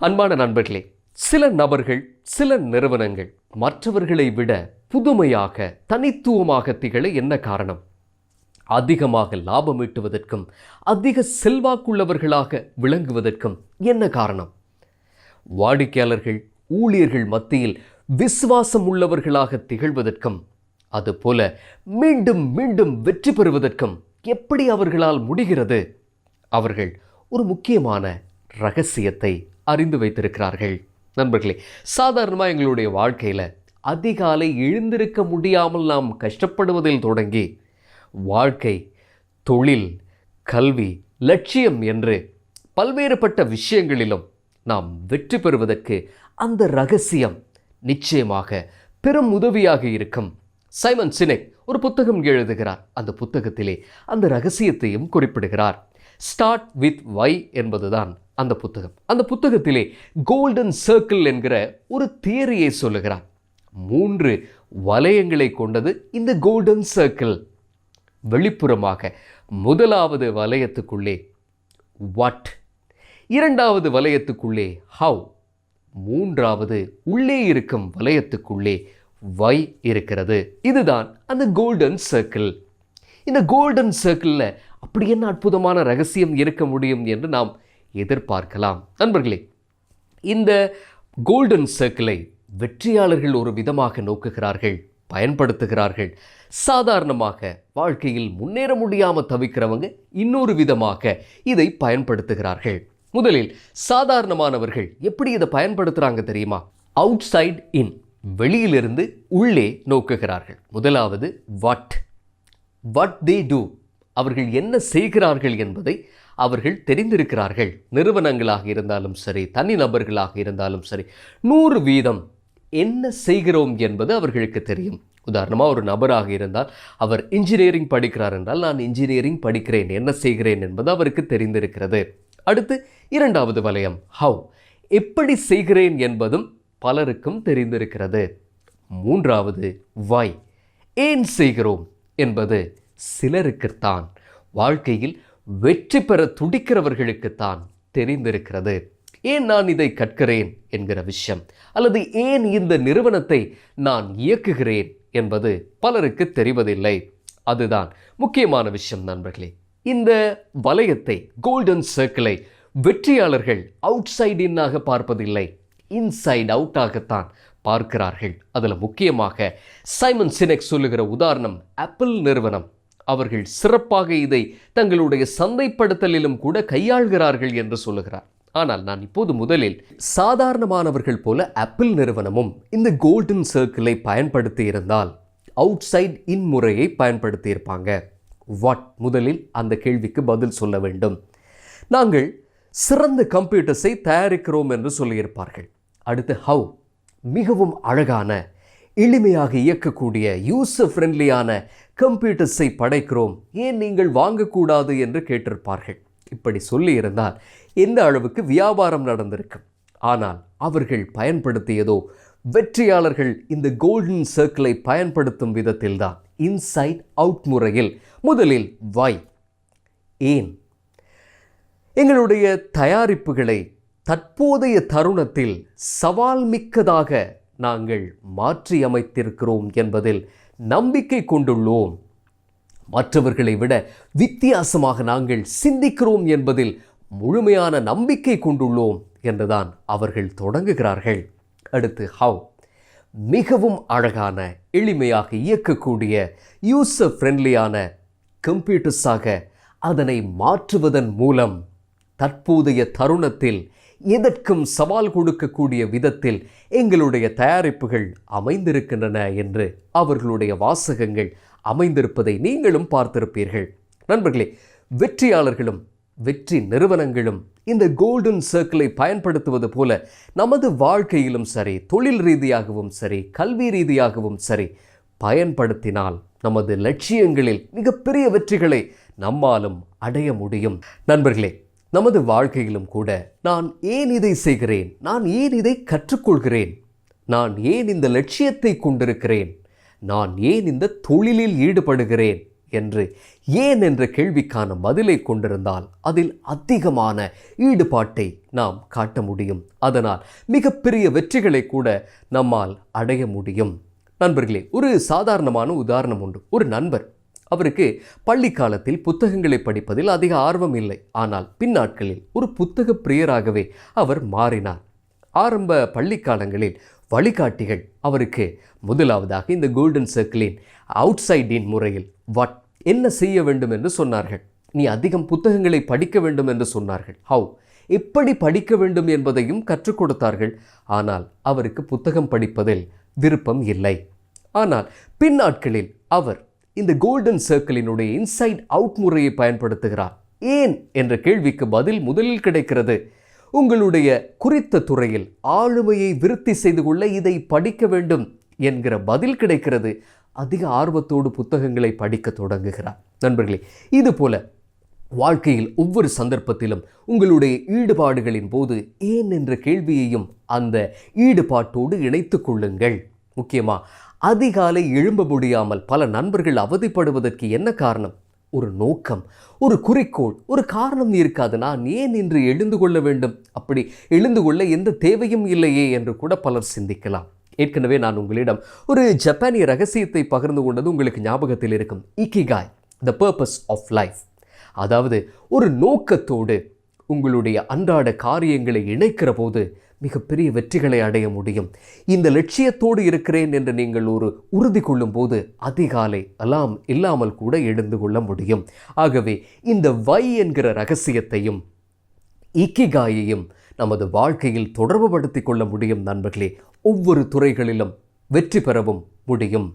அன்பான நண்பர்களே சில நபர்கள் சில நிறுவனங்கள் மற்றவர்களை விட புதுமையாக தனித்துவமாக திகழ என்ன காரணம்? அதிகமாக லாபம் ஈட்டுவதற்கும் அதிக செல்வாக்குள்ளவர்களாக விளங்குவதற்கும் என்ன காரணம்? வாடிக்கையாளர்கள் ஊழியர்கள் மத்தியில் விசுவாசம் உள்ளவர்களாக திகழ்வதற்கும் அதுபோல மீண்டும் மீண்டும் வெற்றி பெறுவதற்கும் எப்படி அவர்களால் முடிகிறது? அவர்கள் ஒரு முக்கியமான ரகசியத்தை அறிந்து வைத்திருக்கிறார்கள். நண்பர்களே சாதாரணமாக எங்களுடைய வாழ்க்கையில் அதிகாலை எழுந்திருக்க முடியாமல் நாம் கஷ்டப்படுவதில் தொடங்கி வாழ்க்கை தொழில் கல்வி லட்சியம் என்று பல்வேறுபட்ட விஷயங்களிலும் நாம் வெற்றி பெறுவதற்கு அந்த ரகசியம் நிச்சயமாக பெரும் உதவியாக இருக்கும். சைமன் சினெக் ஒரு புத்தகம் எழுதுகிறார். அந்த புத்தகத்திலே அந்த ரகசியத்தையும் குறிப்பிடுகிறார். ஸ்டார்ட் வித் வை என்பதுதான் அந்த புத்தகம். அந்த புத்தகத்திலே கோல்டன் சர்க்கிள் என்கிற ஒரு தியரியை சொல்லுகிறார் மூன்று வலயங்களை கொண்டது இந்த கோல்டன் சர்க்கிள் வெளிப்புறமாக முதலாவது வலயத்துக்குள்ளே வாட் இரண்டாவது வலயத்துக்குள்ளே ஹவ் மூன்றாவது உள்ளே இருக்கும் வலயத்துக்குள்ளே வை இருக்கிறது. இதுதான் அந்த கோல்டன் சர்க்கிள் இந்த கோல்டன் சர்க்கிளில் அப்படி என்ன அற்புதமான ரகசியம் இருக்க முடியும் என்று நாம் எதிர்பார்க்கலாம். நண்பர்களே இந்த கோல்டன் சர்க்கிளை வெற்றியாளர்கள் ஒரு விதமாக நோக்குகிறார்கள் பயன்படுத்துகிறார்கள். சாதாரணமாக வாழ்க்கையில் முன்னேற முடியாமல் தவிக்கிறவங்க இன்னொரு விதமாக இதை பயன்படுத்துகிறார்கள். முதலில் சாதாரணமானவர்கள் எப்படி இதை பயன்படுத்துகிறாங்க தெரியுமா? அவுட் சைட் இன் வெளியிலிருந்து உள்ளே நோக்குகிறார்கள். முதலாவது வாட் வாட் தே டூ அவர்கள் என்ன செய்கிறார்கள் என்பதை அவர்கள் தெரிந்திருக்கிறார்கள். நிறுவனங்களாக இருந்தாலும் சரி தனிநபர்களாக இருந்தாலும் சரி நூறு வீதம் என்ன செய்கிறோம் என்பது அவர்களுக்கு தெரியும். உதாரணமாக ஒரு நபராக இருந்தால் அவர் இன்ஜினியரிங் படிக்கிறார் என்றால் நான் இன்ஜினியரிங் படிக்கிறேன் என்ன செய்கிறேன் என்பது அவருக்கு தெரிந்திருக்கிறது. அடுத்து இரண்டாவது வலயம் ஹவ் எப்படி செய்கிறேன் என்பதும் பலருக்கும் தெரிந்திருக்கிறது. மூன்றாவது வை ஏன் செய்கிறோம் என்பது சிலருக்குத்தான். வாழ்க்கையில் வெற்றி பெற துடிக்கிறவர்களுக்குத்தான் தெரிந்திருக்கிறது. ஏன் நான் இதை கற்கிறேன் என்கிற விஷயம்? அல்லது ஏன் இந்த நிறுவனத்தை நான் இயக்குகிறேன் என்பது பலருக்கு தெரிவதில்லை. அதுதான் முக்கியமான விஷயம் நண்பர்களே. இந்த வலயத்தை கோல்டன் சர்க்கிளை வெற்றியாளர்கள் அவுட் சைட் இன்னாக பார்ப்பதில்லை. இன்சைட் அவுட்டாகத்தான் பார்க்கிறார்கள். அதில் முக்கியமாக சைமன் சினெக் சொல்லுகிற உதாரணம் ஆப்பிள் நிறுவனம். அவர்கள் சிறப்பாக இதை தங்களுடைய சந்தைப்படுத்தலிலும் கூட கையாள்கிறார்கள் என்று சொல்லுகிறார். ஆனால் நான் இப்போது முதலில் சாதாரணமானவர்கள் போல ஆப்பிள் நிறுவனமும் இந்த கோல்டன் சர்க்கிளை பயன்படுத்தி இருந்தால் அவுட் சைட் இன் முறையை வாட் முதலில் அந்த கேள்விக்கு பதில் சொல்ல வேண்டும். நாங்கள் சிறந்த கம்ப்யூட்டர்ஸை தயாரிக்கிறோம் என்று சொல்லியிருப்பார்கள். அடுத்து ஹவ் மிகவும் அழகான எளிமையாக இயக்கக்கூடிய யூசர் ஃப்ரெண்ட்லியான கம்ப்யூட்டர்ஸை படைக்கிறோம். ஏன் நீங்கள் வாங்கக்கூடாது என்று கேட்டிருப்பார்கள். இப்படி சொல்லியிருந்தால் எந்த அளவுக்கு வியாபாரம் நடந்திருக்கும். ஆனால் அவர்கள் பயன்படுத்தியதோ வெற்றியாளர்கள் இந்த கோல்டன் சர்க்கிளை பயன்படுத்தும் விதத்தில்தான். இன்சைட் அவுட் முறையில் முதலில் வை ஏன்? எங்களுடைய தயாரிப்புகளை தற்போதைய தருணத்தில் சவால் மிக்கதாக நாங்கள் மாற்றியமைத்திருக்கிறோம் என்பதில் நம்பிக்கை கொண்டுள்ளோம். மற்றவர்களை விட வித்தியாசமாக நாங்கள் சிந்திக்கிறோம் என்பதில் முழுமையான நம்பிக்கை கொண்டுள்ளோம் என்றுதான் அவர்கள் தொடங்குகிறார்கள். அடுத்து ஹவ் மிகவும் அழகான எளிமையாக இயக்கக்கூடிய யூசர் ஃப்ரெண்ட்லியான கம்ப்யூட்டர்ஸாக அதனை மாற்றுவதன் மூலம் தற்போதைய தருணத்தில் எதற்கும் சவால் கொடுக்கக்கூடிய விதத்தில் எங்களுடைய தயாரிப்புகள் அமைந்திருக்கின்றன என்று அவர்களுடைய வாசகங்கள் அமைந்திருப்பதை நீங்களும் பார்த்திருப்பீர்கள். நண்பர்களே வெற்றியாளர்களும் வெற்றி நிறுவனங்களும் இந்த கோல்டன் சர்க்கிளை பயன்படுத்துவது போல நமது வாழ்க்கையிலும் சரி தொழில் ரீதியாகவும் சரி கல்வி ரீதியாகவும் சரி பயன்படுத்தினால் நமது லட்சியங்களில் மிகப்பெரிய வெற்றிகளை நம்மாலும் அடைய முடியும். நண்பர்களே நமது வாழ்க்கையிலும் கூட நான் ஏன் இதை செய்கிறேன்? நான் ஏன் இதை கற்றுக்கொள்கிறேன்? நான் ஏன் இந்த லட்சியத்தை கொண்டிருக்கிறேன்? நான் ஏன் இந்த தொழிலில் ஈடுபடுகிறேன்? என்று ஏன் என்ற கேள்விக்கான பதிலை கொண்டிருந்தால் அதில் அதிகமான ஈடுபாட்டை நாம் காட்ட முடியும். அதனால் மிகப்பெரிய வெற்றிகளை கூட நம்மால் அடைய முடியும். நண்பர்களே ஒரு சாதாரணமான உதாரணம் உண்டு. ஒரு நண்பர் அவருக்கு பள்ளி காலத்தில் புத்தகங்களை படிப்பதில் அதிக ஆர்வம் இல்லை. ஆனால் பின்னாட்களில் ஒரு புத்தக பிரியராகவே அவர் மாறினார். ஆரம்ப பள்ளி காலங்களில் வழிகாட்டிகள் அவருக்கு முதலாவதாக இந்த கோல்டன் சர்க்கிளின் அவுட் சைடின் முறையில் வாட் என்ன செய்ய வேண்டும்? என்று சொன்னார்கள். நீ அதிகம் புத்தகங்களை படிக்க வேண்டும் என்று சொன்னார்கள். ஹவு எப்படி படிக்க வேண்டும் என்பதையும் கற்றுக் கொடுத்தார்கள். ஆனால் அவருக்கு புத்தகம் படிப்பதில் விருப்பம் இல்லை. ஆனால் பின்னாட்களில் அவர் இந்த கோல்டன் சர்க்கிளினுடைய இன்சைட் அவுட் முறையை பயன்படுத்துகிறார். ஏன் என்ற கேள்விக்கு பதில் முதலில் கிடைக்கிறது. உங்களுடைய குறித்த துறையில் ஆளுமையை விருத்தி செய்து கொள்ள இதை படிக்க வேண்டும் என்கிற பதில் கிடைக்கிறது. அதிக ஆர்வத்தோடு புத்தகங்களை படிக்க தொடங்குகிறார். நண்பர்களே இது போல வாழ்க்கையில் ஒவ்வொரு சந்தர்ப்பத்திலும் உங்களுடைய ஈடுபாடுகளின் போது ஏன் என்ற கேள்வியையும் அந்த ஈடுபாட்டோடு இணைத்து கொள்ளுங்கள். முக்கியமாக அதிகாலை எழும்ப முடியாமல் பல நண்பர்கள் அவதிப்படுவதற்கு என்ன காரணம்? ஒரு நோக்கம் ஒரு குறிக்கோள் ஒரு காரணம் இருக்காது. நான் ஏன் இன்று எழுந்து கொள்ள வேண்டும்? அப்படி எழுந்து கொள்ள எந்த தேவையும் இல்லையே என்று கூட பலர் சிந்திக்கலாம். ஏற்கனவே நான் உங்களிடம் ஒரு ஜப்பானிய ரகசியத்தை பகிர்ந்து கொண்டது உங்களுக்கு ஞாபகத்தில் இருக்கும். Ikigai the purpose of life அதாவது ஒரு நோக்கத்தோடு உங்களுடைய அன்றாட காரியங்களை இணைக்கிற போது மிகப்பெரிய வெற்றிகளை அடைய முடியும். இந்த லட்சியத்தோடு இருக்கிறேன் என்று நீங்கள் ஒரு உறுதி கொள்ளும் போது அதிகாலை அலாம் இல்லாமல் கூட எழுந்து கொள்ள முடியும். ஆகவே இந்த வை என்கிற ரகசியத்தையும் இக்கிகாயையும் நமது வாழ்க்கையில் தொடர்புபடுத்திக் கொள்ள முடியும் நண்பர்களே. ஒவ்வொரு துறைகளிலும் வெற்றி பெறவும் முடியும்.